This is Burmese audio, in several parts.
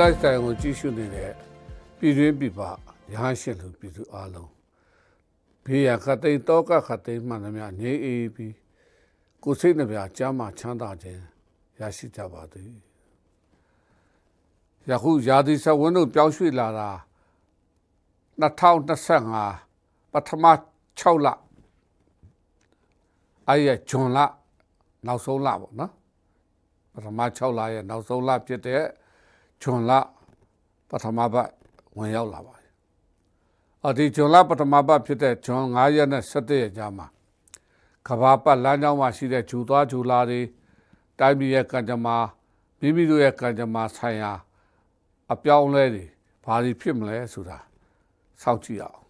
lifestyle ကိုကြည့်ရှုနေတဲ့ပြည်တွင်းပြည်ပရဟန်းရှင်လူပြည်သူအားလုံးဘေးရန်ခတ်သိမ်းတောကခတ်သိမ်းမှန်သမျှငြိမ်းအေးပြီးကိုယ်စိတ်နှပြကျမ်းမာချမ်းသာခြင်းရရှိကြပါသည်ယခုရာသီစဝန်းတို့ပြောင်းရွှေ့လာတာ2025ပထမ6လအဲ့ရဂျွန်လနောက်ဆုံးလပေါ့နော်ပထမ6လရဲ့နောက်ဆုံးလဖြစ်တဲ့ ဂျွန်လပထမပတ်ဝင်ရောက်လာပါတယ်အဒီဂျွန်လပထမပတ်ဖြစ်တဲ့ဂျွန်9ရက်နဲ့17ရက်ကြားမှာကဘာပတ်လမ်းကြောင်းမှာရှိတဲ့ဂျူသွားဂျူလာတွေတိုင်းပြည်ရဲ့ကံကြမ္မာမိမိတို့ရဲ့ကံကြမ္မာဆိုင်ရာအပြောင်းအလဲတွေဘာတွေဖြစ်မလဲဆိုတာစောင့်ကြည့်အောင်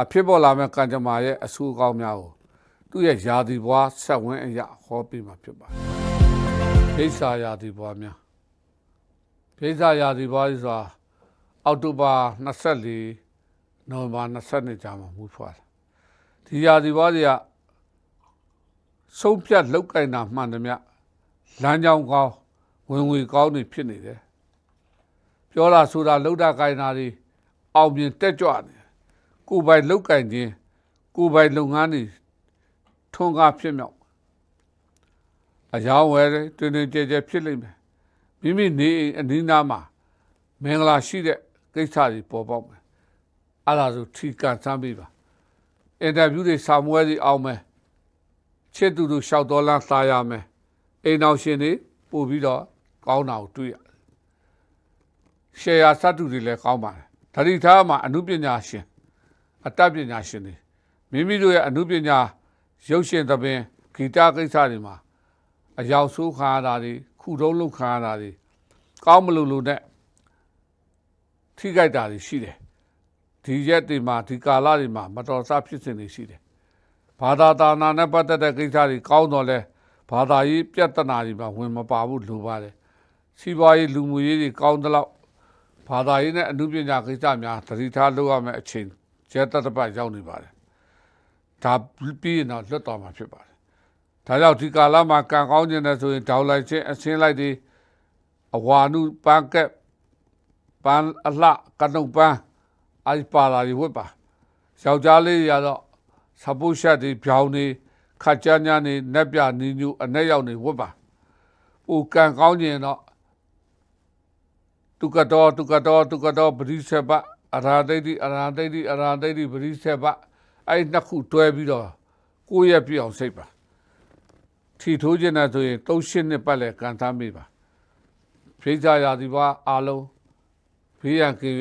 အဖြစ်ပေါ်လာမဲ့ကံကြမ္မာရဲ့အဆူအကောင်းများကိုသူ့ရဲ့ယာဒီဘွားဆက်ဝင်းအရာဟောပြမှာဖြစ်ပါတယ်ဒိဋ္ဌာယာဒီဘွားများ ဒိဋ္ဌာယာဒီဘွားဆိုတာအောက်တိုဘာ24နိုဝင်ဘာ22ကြာမှာမူဖွားတယ်ဒီယာဒီဘွားတွေကဆုံးဖြတ်လောက်ကင်တာမှန်တယ်မြလမ်းကြောင်းကောင်းဝင်ငွေကောင်းနေဖြစ်နေတယ်ပြောတာဆိုတာလောက်တာကိုင်တာတွေအောင်မြင်တက်ကြွနေတယ်ကိုယ်ပိုင်လောက်ကင်ခြင်းကိုယ်ပိုင်လုပ်ငန်းတွေထွန်းကားဖြစ်မြောက်အကြောင်းဝယ်တယ်တွင်တွင်ကြဲကြဲဖြစ်လိမ့်မယ် မိမိနေအိမ်အနည်းနာမှာမင်္ဂလာရှိတဲ့ကိစ္စတွေပေါ်ပေါက်မယ်အဲ့ဒါဆိုထီကန်ဆမ်းပေးပါအင်တာဗျူးတွေစာမွဲတွေအောင်မယ်ချစ်သူတို့ရှောက်တော်လန်းစားရမယ်အိမ်အောင်ရှင်တွေပို့ပြီးတော့ကောင်းတာကိုတွေ့ရတယ်ရှယ်ယာစတုတွေလည်းကောင်းပါတယ်ဒါတိထားမှာအမှုပညာရှင်အတတ်ပညာရှင်တွေမိမိတို့ရဲ့အမှုပညာရုပ်ရှင်သဘင်ဂီတကိစ္စတွေမှာအယောင်ဆိုးခါရတာတွေ ခုတုံးလုံးခါရတာတွေကောင်းမလို့လို့နဲ့ထိကြိုက်တာတွေရှိတယ်ဒီရက်တွေမှာဒီကာလတွေမှာမတော်ဆဖြစ်စဉ်တွေရှိတယ်ဘာသာတာနာနဲ့ပတ်သက်တဲ့ကိစ္စတွေကောင်းတော့လဲဘာသာရေးပြဿနာတွေမှာဝင်မပါဘူးလိုပါတယ်စီးပွားရေးလူမှုရေးတွေကောင်းသလောက်ဘာသာရေးနဲ့အမှုပညာကိစ္စများသတိထားလုပ်ရမယ့်အချိန်ကျက်တပတ်ရောက်နေပါတယ်ဒါပြီးရင်တော့လွတ်တော်မှာဖြစ်ပါတယ် ဒါကြောင့်ဒီကာလမှာကံကောင်းခြင်းနဲ့ဆိုရင်ဒေါက်လိုက်ချင်းအစင်းလိုက်တွေအဝါနုပန်းကက်ပန်းအလှကနုတ်ပန်းအဲဒီပါလာတွေဝတ်ပါယောက်ျားလေးတွေကတော့စပုတ်ရှက်တွေဖြောင်းတွေခတ်ကြမ်းကြမ်းတွေနက်ပြနီညူအနဲ့ရောက်နေဝတ်ပါဟိုကံကောင်းခြင်းတော့တုကတော်တုကတော်တုကတော်ပရိစ္ဆေပအရာဒိဋ္ဌိအရာဒိဋ္ဌိအရာဒိဋ္ဌိပရိစ္ဆေပအဲ့နှစ်ခုတွဲပြီးတော့ကိုယ့်ရဲ့ပြအောင်စိတ်ပါ ထီထိုးခြင်းနဲ့ဆိုရင်၃ရှင်းနှစ်ပတ်လဲကန်သားမိပါဖိစာရာဒီပါအားလုံးဘေးရန်ကေ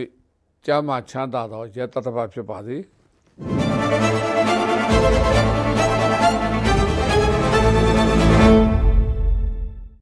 ကျမ်းမာချမ်းသာသောရတ္တတပဖြစ်ပါစေ